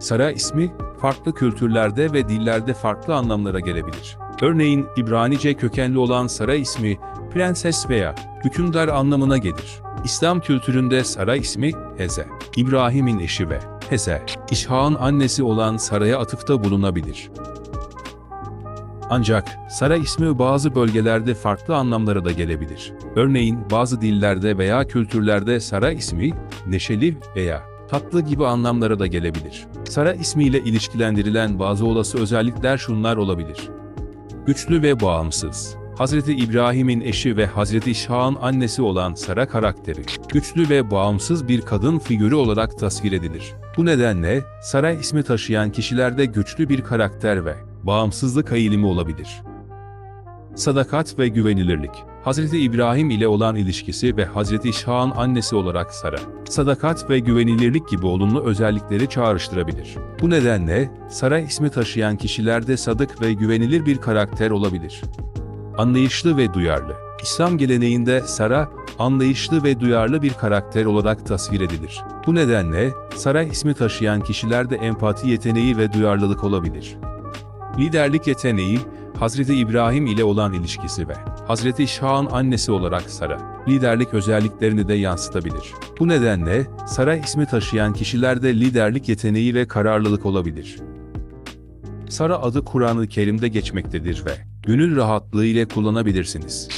Sara ismi, farklı kültürlerde ve dillerde farklı anlamlara gelebilir. Örneğin, İbranice kökenli olan Sara ismi, prenses veya hükümdar anlamına gelir. İslam kültüründe Sara ismi, Heze, İbrahim'in eşi ve Heze, İshak'ın annesi olan Sara'ya atıfta bulunabilir. Ancak Sara ismi bazı bölgelerde farklı anlamlara da gelebilir. Örneğin bazı dillerde veya kültürlerde Sara ismi neşeli veya tatlı gibi anlamlara da gelebilir. Sara ismiyle ilişkilendirilen bazı olası özellikler şunlar olabilir. Güçlü ve bağımsız. Hazreti İbrahim'in eşi ve Hazreti İshak'ın annesi olan Sara karakteri, güçlü ve bağımsız bir kadın figürü olarak tasvir edilir. Bu nedenle Sara ismi taşıyan kişilerde güçlü bir karakter ve bağımsızlık eğilimi olabilir. Sadakat ve güvenilirlik. Hazreti İbrahim ile olan ilişkisi ve Hazreti İshak'ın annesi olarak Sara, sadakat ve güvenilirlik gibi olumlu özellikleri çağrıştırabilir. Bu nedenle Sara ismi taşıyan kişilerde sadık ve güvenilir bir karakter olabilir. Anlayışlı ve duyarlı. İslam geleneğinde Sara, anlayışlı ve duyarlı bir karakter olarak tasvir edilir. Bu nedenle Sara ismi taşıyan kişilerde empati yeteneği ve duyarlılık olabilir. Liderlik yeteneği, Hazreti İbrahim ile olan ilişkisi ve Hazreti İshak'ın annesi olarak Sara, liderlik özelliklerini de yansıtabilir. Bu nedenle Sara ismi taşıyan kişilerde liderlik yeteneği ve kararlılık olabilir. Sara adı Kur'an-ı Kerim'de geçmektedir ve gönül rahatlığı ile kullanabilirsiniz.